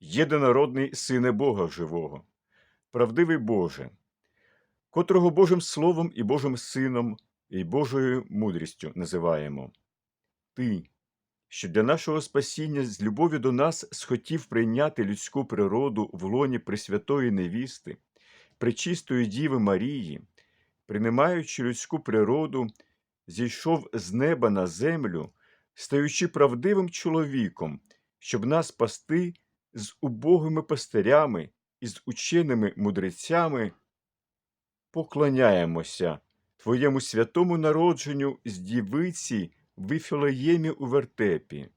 єдинородний Сине Бога живого, правдивий Боже, котрого Божим Словом і Божим Сином і Божою мудрістю називаємо. Ти, що для нашого спасіння з любові до нас схотів прийняти людську природу в лоні Пресвятої Невісти, Пречистої Діви Марії, приймаючи людську природу, зійшов з неба на землю, стаючи правдивим чоловіком, щоб нас пасти з убогими пастирями і з ученими мудрецями, поклоняємося Твоєму святому народженню з дівиці в Вифілеємі у вертепі.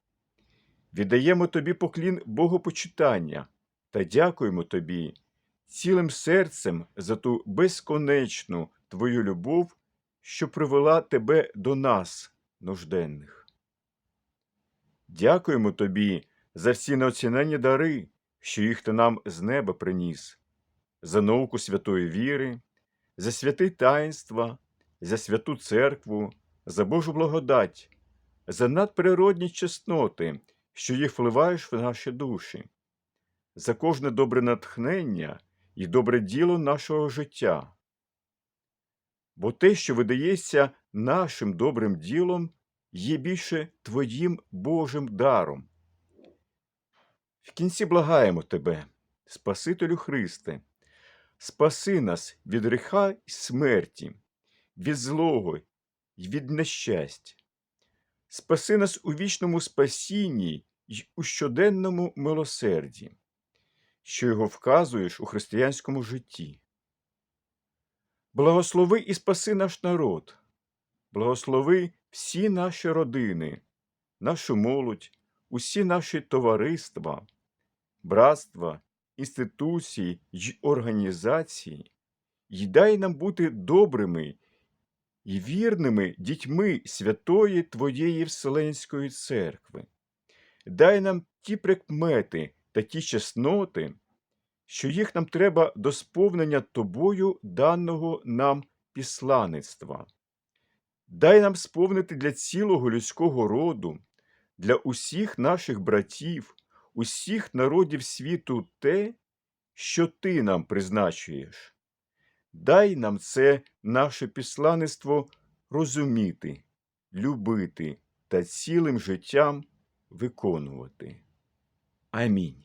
Віддаємо Тобі поклін Богопочитання та дякуємо Тобі цілим серцем за ту безконечну Твою любов, що привела Тебе до нас, нужденних. Дякуємо Тобі за всі неоціненні дари, що їх ти нам з неба приніс, за науку святої віри, за святи таїнства, за святу церкву, за Божу благодать, за надприродні чесноти, що їх вливаєш в наші душі, за кожне добре натхнення і добре діло нашого життя. Бо те, що видається нашим добрим ділом, є більше Твоїм Божим даром. В кінці благаємо Тебе, Спасителю Христе, спаси нас від гріха й смерті, від злого й від нещастя. Спаси нас у вічному спасінні й у щоденному милосерді, що його вказуєш у християнському житті. Благослови і спаси наш народ, благослови всі наші родини, нашу молодь, усі наші товариства, братства, інституції й організації, й дай нам бути добрими і вірними дітьми святої Твоєї Вселенської церкви. Дай нам ті прикмети та ті чесноти, що їх нам треба до сповнення Тобою даного нам післаництва. Дай нам сповнити для цілого людського роду, для усіх наших братів, усіх народів світу те, що Ти нам призначуєш. Дай нам це наше післаництво розуміти, любити та цілим життям виконувати. Амінь.